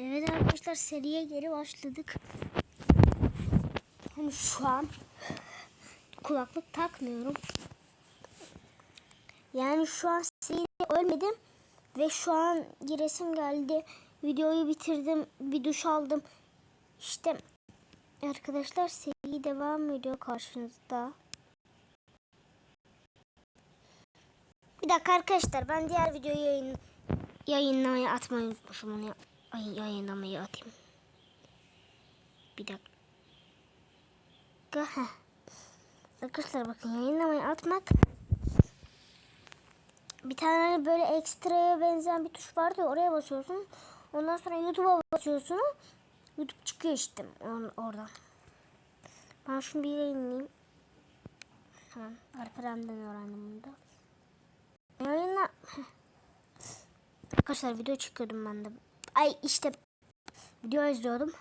Evet arkadaşlar seriye geri başladık. Hani şu an kulaklık takmıyorum. Yani şu an seride ölmedim ve şu an giresim geldi. Videoyu bitirdim, bir duş aldım. İşte arkadaşlar seri devam ediyor karşınızda. Bir dakika arkadaşlar ben diğer videoyu yayın, yayınlamaya atmayı unutmuşum onu. Ay, yayınlamayı atayım. Bir dakika. Heh. Arkadaşlar bakın yayınlamayı atmak. Bir tane böyle ekstraya benzeyen bir tuş vardı ya, oraya basıyorsun. Ondan sonra YouTube'a basıyorsun. YouTube çıkıyor işte oradan. Ben şunu bir yayınlayayım. Tamam. Alperen'den öğrendim bunu da. Yayınla. Arkadaşlar video çekiyordum ben de. Ay işte video izliyordum.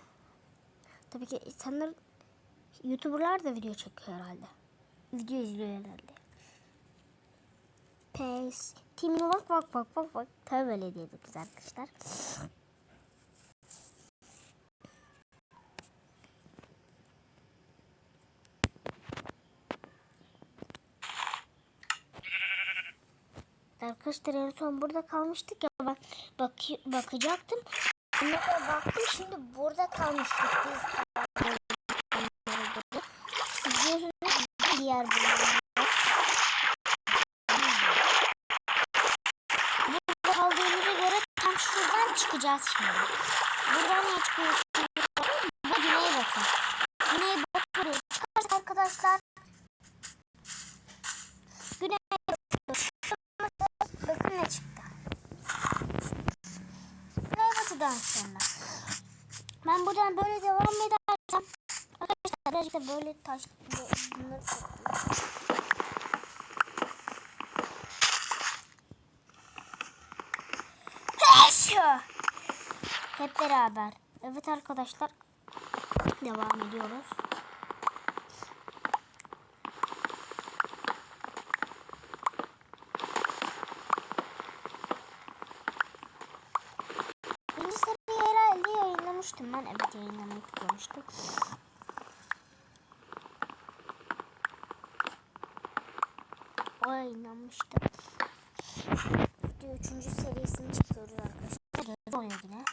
Tabii ki insanlar YouTuber'lar da video çekiyor herhalde. Video izliyor herhalde. Pes. Timine bak bak bak bak bak. Tabii böyle diyorduk biz arkadaşlar. Arkadaşlar en son burada kalmıştık ya ben bak bakacaktım. Ondan sonra baktım şimdi burada kalmıştık biz. Diğer bölümde. Burada kaldığımıza göre tam şuradan çıkacağız şimdi. Buradan niye çıkıyoruz? Bu güneye bakın. Güneye bakıyoruz. Arkadaşlar. Güneye bakıyoruz. Bakın ne çıktı. Güneybatı'dan sonra. Ben buradan böyle devam edersem arkadaşlar da böyle taş bunları. Heşo! Hep beraber. Evet arkadaşlar. Devam ediyoruz. Birinci seriyi herhalde yayınlamıştım ben. Evet yayınlamayı tıklamıştım. O yayınlanmıştı. Video üçüncü serisini çıkıyoruz arkadaşlar. Oluyor yine.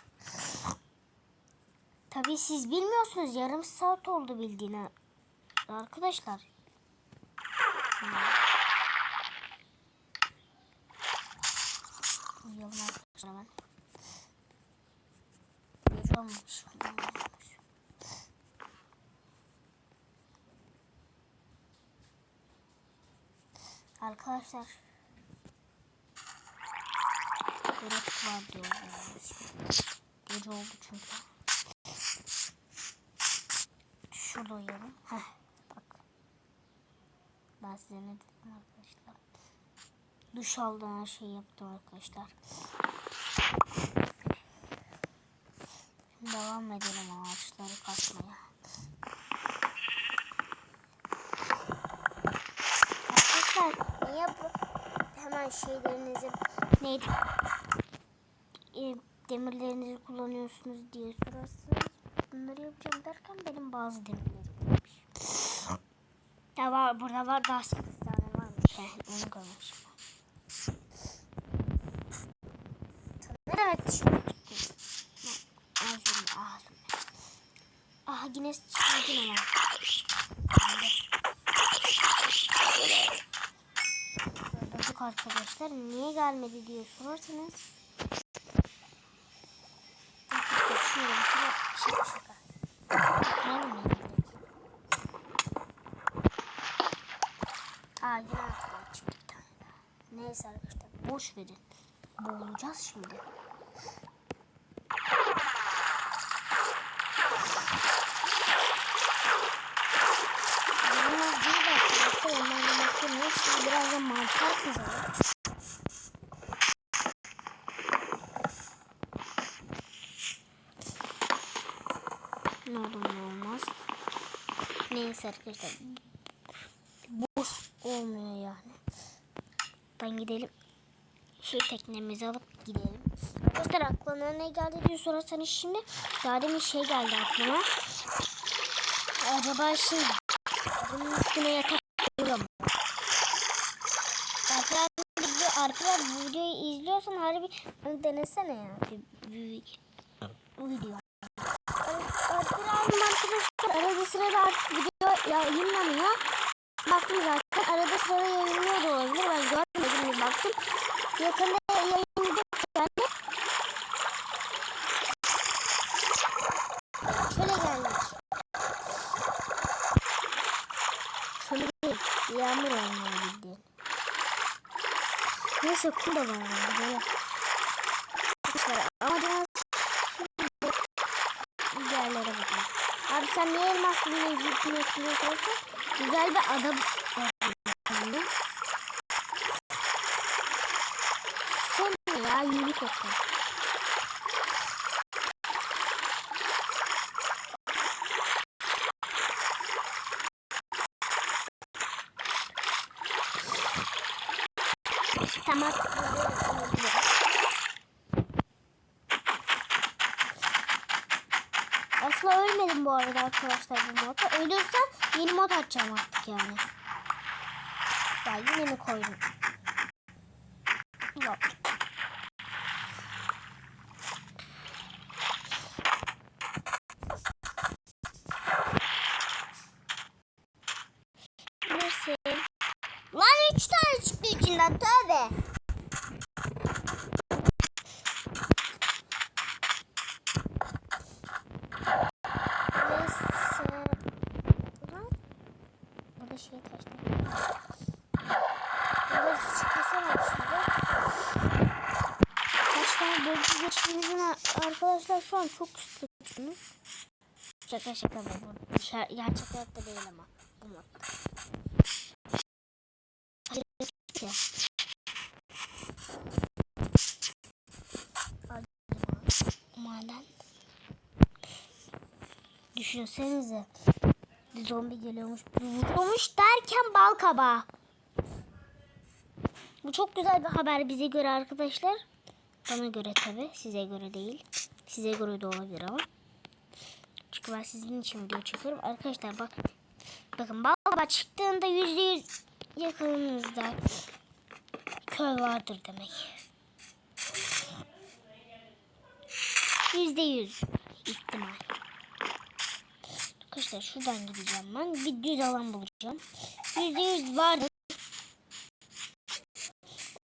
Tabii siz bilmiyorsunuz. Yarım saat oldu bildiğine. Arkadaşlar. Uyuyalım arkadaşlar hemen. Gece olmuş. olmuş. Arkadaşlar. Gerek var diyoruz. Gece oldu çünkü. Şurada uyuyalım. Heh, bak. Ben size ne dedim arkadaşlar. Duş aldım her şeyi yaptım arkadaşlar. Şimdi devam edelim ağaçları kasmaya. Arkadaşlar niye bu hemen şeylerinizi neydi? E, demirlerinizi kullanıyorsunuz diye sorarsınız. Bunları yapacağım derken benim bazı demirlerim varmış. Ya var, burada var daha 8 tane varmış. Heh, onu görmüşüm. Ne demek şimdi? Ağzım, ağzım. Ah yine çıktı yine var. Arkadaşlar. Niye gelmedi diye sorarsanız. Şöyle bir kere şaka. Aa yine arkadan çıktı bir tane daha. Neyse arkadaşlar boş verin. Boğulacağız şimdi. Yalnız değil de arkadaşlar onlarla Şimdi birazdan mantar kızarır. Ne olur ne olmaz. Neyse arkadaşlar. Boş olmuyor yani. Ben gidelim. Şey teknemizi alıp gidelim. Arkadaşlar aklına ne geldi diye sorarsanız şimdi daha demin şey geldi aklıma. Acaba şey bunun üstüne yatak koyuyor mu? Arkadaşlar, video- arkadaşlar bu izliyorsan harbi denesene ya. Bir, bir, bir video. Arkadaşlar arkadaşlar arada sırada artık video yayınlanıyor. Baktım zaten arada sırada yayınlıyor da olabilir. Ben görmedim bir baktım. Yakında yayınlayacak yani. Şöyle gelmiş. Şöyle değil. Yağmur bildiğin. Neyse kum da var yani böyle. Amacımız şimdi yerlere bakalım. Abi sen niye elmas bulmayı gitmiyorsun diye güzel bir ada buldum. Ne ya yeni kokun. Tamam. Aslında ölmedim bu arada arkadaşlar bu modda. Ölürsem yeni mod açacağım artık yani. Ya yine mi koydum? Yok. Neyse. Lan üç tane çıktı içinden tövbe. Neyse. Ulan. Burada şey taştı. Burada çıkmasana şimdi. Kaç tane bölge geçtiğimizin arkadaşlar şu an çok üstünsünüz. Şaka şaka da bu. Gerçek hayatta değil ama. Bu modda. Maden. Düşünsenize. Bir zombi geliyormuş, vuruyormuş derken bal kabağı. Bu çok güzel bir haber bize göre arkadaşlar. Bana göre tabi, size göre değil. Size göre de olabilir ama. Çünkü ben sizin için video çekiyorum. Arkadaşlar bak. Bakın bal kabağı çıktığında yüzde yüz yakınınızda köy vardır demek. Yüzde yüz ihtimal. Arkadaşlar şuradan gideceğim ben. Bir düz alan bulacağım. Yüzde yüz vardır.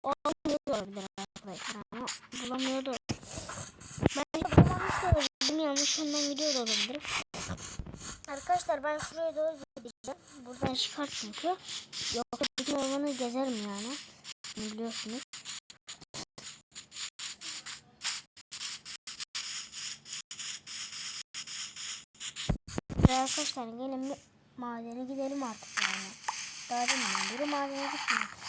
Olmuyor arkadaşlar. Ama bulamıyor da Ben de bulamamış da olabilirim. Yanlış ondan gidiyor da olabilirim. Arkadaşlar ben şuraya doğru gideceğim. Buradan çıkar çünkü. Yoksa bütün ormanı gezerim yani. Biliyorsunuz. Ve arkadaşlar gelin bir madene gidelim artık yani. Daha deminden beri madene gitmiyor.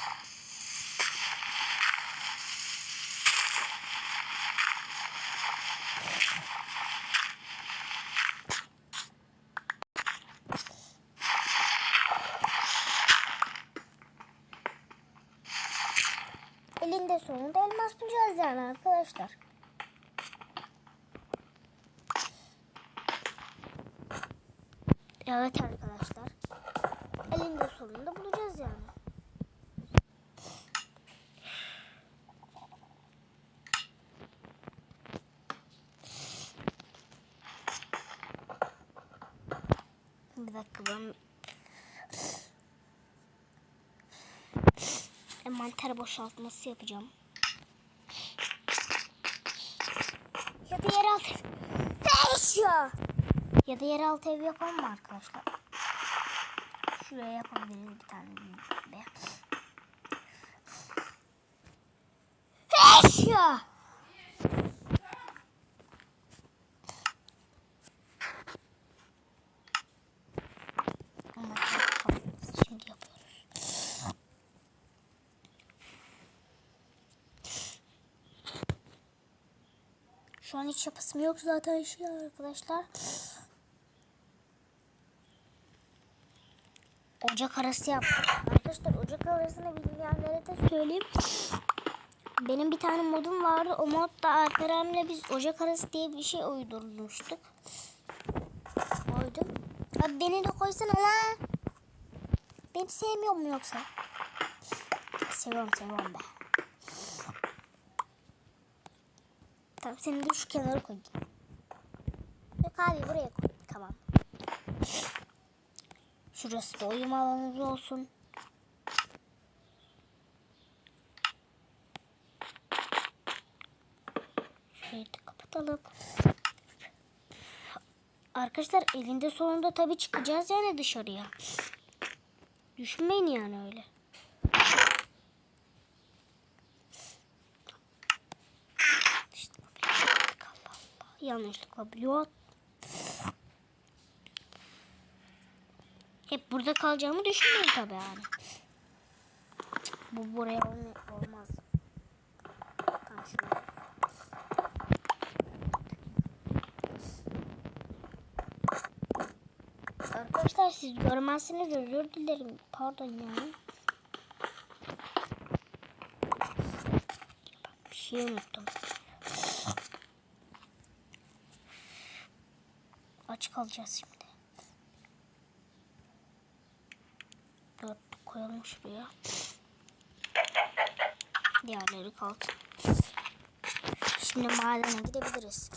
Elinde sonunda elmas bulacağız yani arkadaşlar. Evet arkadaşlar. Elinde sonunda bulacağız yani. Bir dakika ben envanter boşaltması yapacağım. Da yeraltı ev. Ya da yeraltı ev yapalım mı arkadaşlar? Şuraya yapabiliriz bir tane büyük bir. Eşya. Ama Şimdi yapıyoruz. Şu an hiç yapasım yok zaten şey arkadaşlar. Ocak arası yaptım. Arkadaşlar ocak arasını bilmeyenlere de söyleyeyim. Benim bir tane modum vardı. O modda Alperen'le biz Ocak arası diye bir şey uydurmuştuk. Koydum. Abi beni de koysana lan. Beni sevmiyor mu yoksa? Seviyorum seviyorum be. Tamam seni de şu kenara koy. Yok abi buraya koy. Tamam. Şurası da uyuma alanımız olsun. Şurayı da kapatalım. Arkadaşlar elinde sonunda tabii çıkacağız yani dışarıya. Düşünmeyin yani öyle. Yanlışlıkla blok. Hep burada kalacağımı düşünmeyin tabii yani. Bu buraya olma- olmaz. Arkadaşlar siz görmezsiniz özür dilerim. Pardon yani. Bir şey unuttum. Aç kalacağız şimdi. Dört koyalım şuraya. Diğerleri kalsın. Şimdi madene gidebiliriz.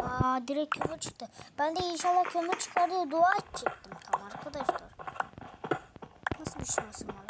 Aa direkt kömür çıktı. Ben de inşallah kömür çıkar diye dua edecektim tam arkadaşlar. Nasıl bir şansım var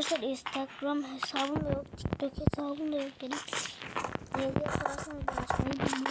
Arkadaşlar Instagram hesabım da yok. TikTok hesabım da yok benim. Diye diye sorarsanız bilmiyorum.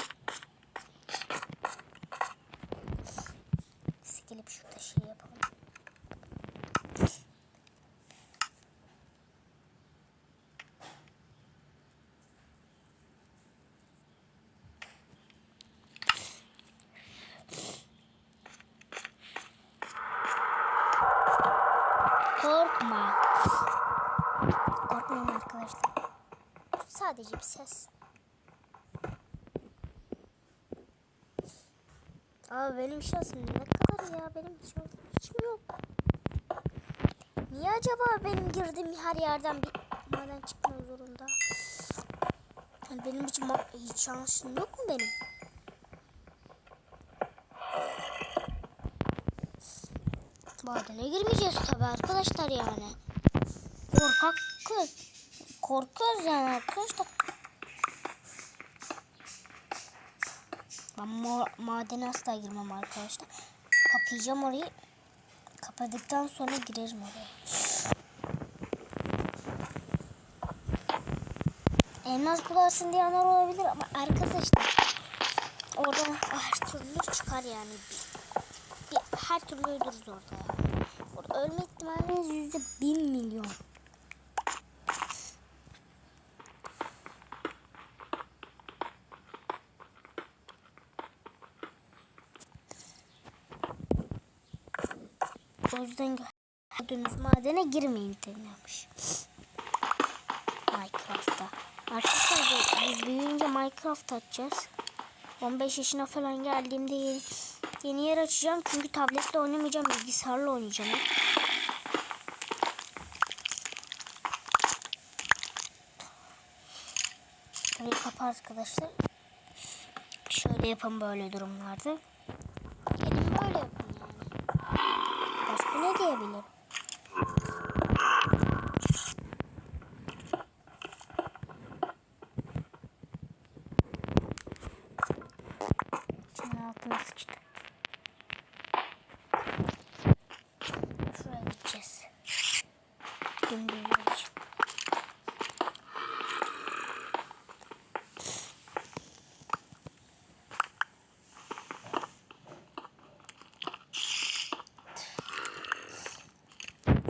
Sadece bir ses. Aa benim şansım ne kadar ya benim şansım hiç mi yok? Niye acaba benim girdiğim her yerden bir maden çıkmak zorunda? Yani benim hiç, hiç şansım yok mu benim? Madene girmeyeceğiz tabi arkadaşlar yani. Korkak. Korkuyoruz yani arkadaşlar. Ben ma madene asla girmem arkadaşlar. Kapayacağım orayı. Kapadıktan sonra girerim oraya. Elmas bulasın diyenler olabilir ama arkadaşlar orada her türlü çıkar yani. Bir, bir- her türlü ölürüz orada yani. Orada ölme ihtimaliniz yüzde bin milyon. O yüzden gördüğünüz madene girmeyin denilmiş. Minecraft'ta. Arkadaşlar biz büyüyünce Minecraft açacağız. 15 yaşına falan geldiğimde yeni, yeni yer açacağım. Çünkü tabletle oynamayacağım. Bilgisayarla oynayacağım. Şöyle kapa arkadaşlar. Şöyle yapın böyle durumlarda. Gelin böyle yapın yani. Başka ne diyebilirim? Şunun altına sıçtı. Şuraya gideceğiz. Dümdüz olacak.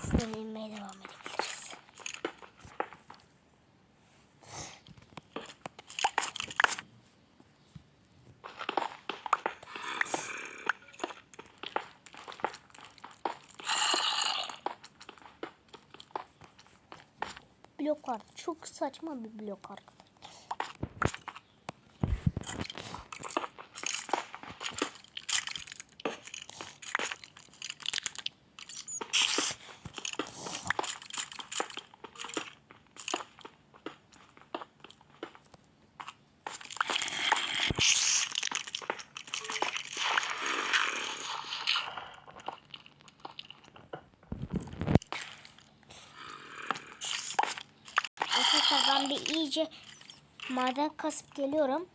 Şuradan inmeye devam edebiliriz. Blok vardı. Çok saçma bir blok arkadaşlar. Arkadaşlar iyice maden kasıp geliyorum.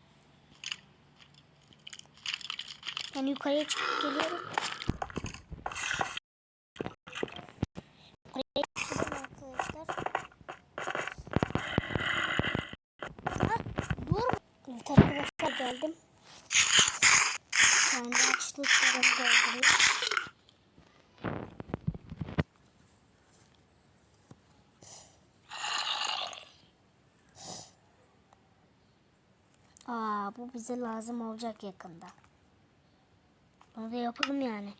Yani yukarıya çıkıp geliyorum. Yukarıya çıkıyorum arkadaşlar. Ha, dur. Evet arkadaşlar geldim. Kendi açlıklarımı dolduruyorum. Aa bu bize lazım olacak yakında. Bunu da yapalım yani.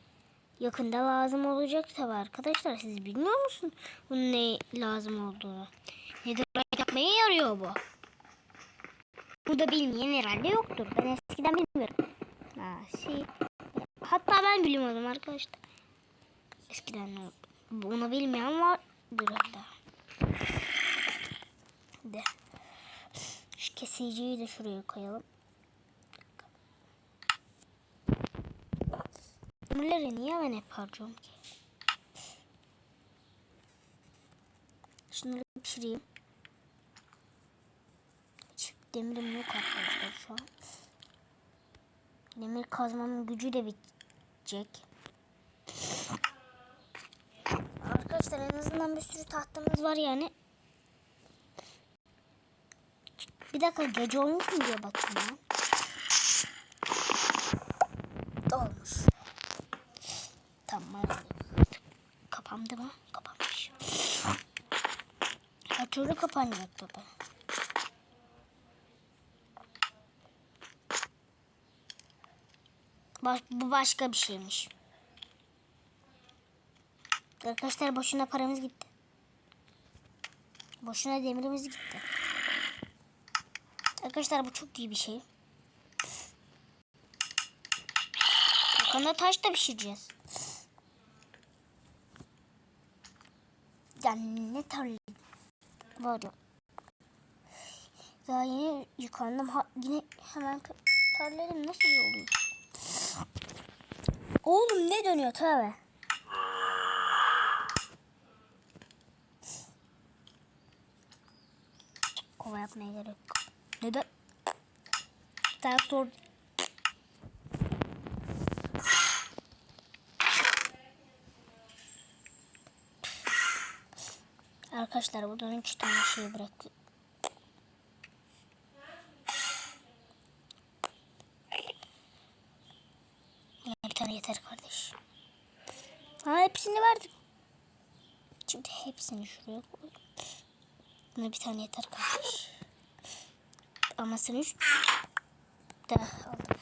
Yakında lazım olacak tabi arkadaşlar. Siz bilmiyor musun bunun ne lazım olduğunu? Nedir yapmaya yarıyor bu? Bu da bilmeyen herhalde yoktur. Ben eskiden bilmiyorum. Ha, şey. Hatta ben bilmiyordum arkadaşlar. Eskiden? Bunu bilmeyen vardır herhalde. De. Şu kesiciyi de şuraya koyalım. Demirleri niye ben hep harcıyorum ki? Şunları pişireyim. Hiç demirim yok arkadaşlar şu an. Demir kazmanın gücü de bitecek. Arkadaşlar en azından bir sürü tahtamız var yani. Bir dakika gece olmuş mu diye bakayım ya. Olmuş. Tamam. Kapandı mı? Kapanmış. Her türlü kapanacak tabi. Baş, bu başka bir şeymiş. Arkadaşlar boşuna paramız gitti. Boşuna demirimiz gitti. Arkadaşlar bu çok iyi bir şey. Yakında taş da pişireceğiz. Yani ne tarla var ya. Daha yeni yıkandım. Ha, yine hemen tarlarım nasıl oluyor? Oğlum ne dönüyor tabi. Kova yapmaya gerek? Sen sor. Arkadaşlar buradan üç tane şey bırak. Bir tane yeter kardeş. Ha hepsini verdim. Şimdi hepsini şuraya koy. Buna bir tane yeter kardeş. Ama sen üç de aldım.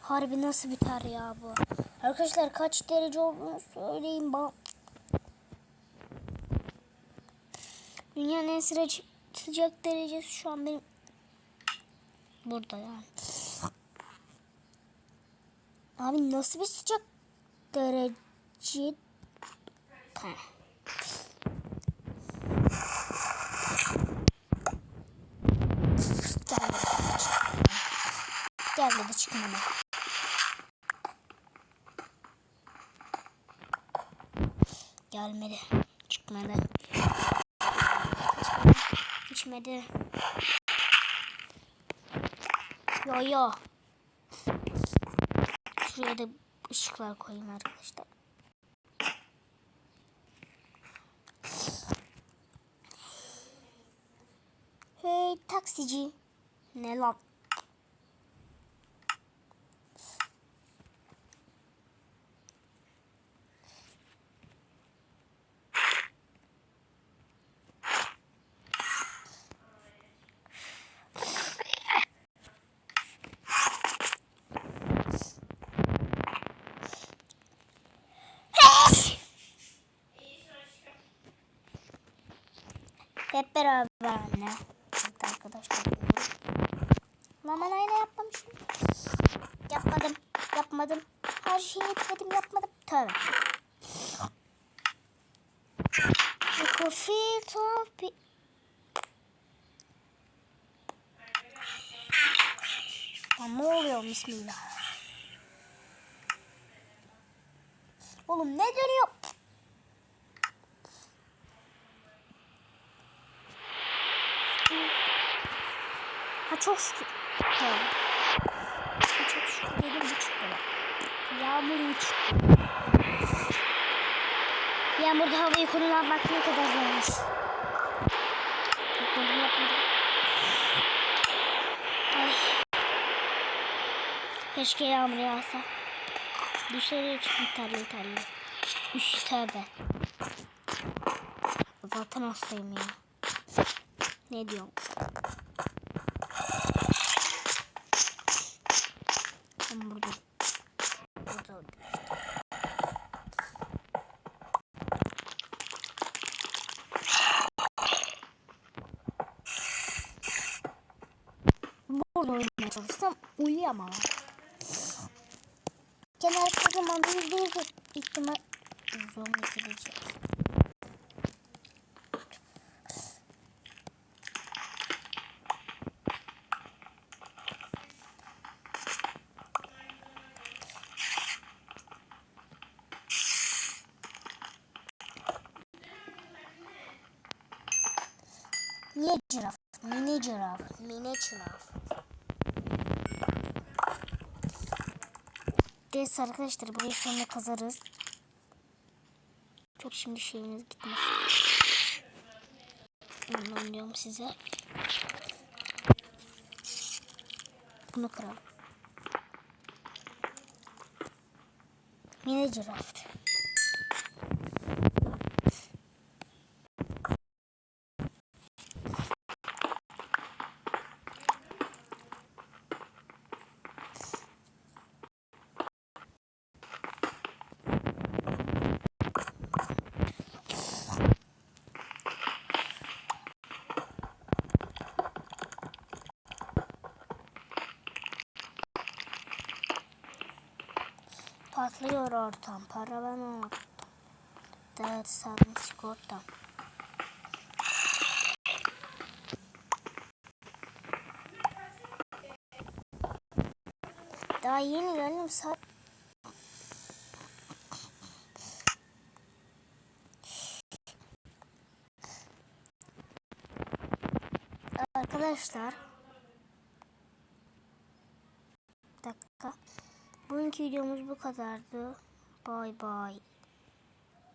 Harbi nasıl biter ya bu? Arkadaşlar kaç derece olduğunu söyleyin bana. Dünyanın en sıcak, sıcak derecesi şu an benim burada yani. Abi nasıl bir sıcak derece? Gel bakalım. çıkmadı. Gelmedi. Çıkmadı. İçmedi. Yo yo. Şuraya da ışıklar koyayım arkadaşlar. Hey taksici. Ne lan? Hep beraber anne. Evet arkadaşlar. Lan aynı yapmamışım. Yapmadım. Yapmadım. Her şeyi etmedim yapmadım. Tövbe. Kofi topi. Lan ne oluyor bismillah. Oğlum ne dönüyor? Ha çok şükür. Tamam. Çok şükür dedim bu çıktı. Yağmur mu çıktı? Yağmurda havayı kullanmak ne kadar zormuş. Yapmadım yapmadım. Ay. Keşke yağmur yağsa. Dışarıya çıktım terli terli. Üş tövbe. Zaten hastayım ya. Ne diyorum? Ben burada. Burada. Burada oynamaya çalışsam uyuyamam. Kenar kazanmanda yüzde yüz ihtimal zor gidecek. Niye ciraf? Mini ciraf. Mini ciraf. Neyse arkadaşlar burayı sonra kazarız. Çok şimdi şeyiniz gitmez. Ondan size. Bunu kıralım. Mini ciraf. Patlıyor ortam. Para ben ortam. Dert sarım sigortam. Daha yeni geldim saat. Arkadaşlar. Bir dakika. Bugünkü videomuz bu kadardı. Bay bay.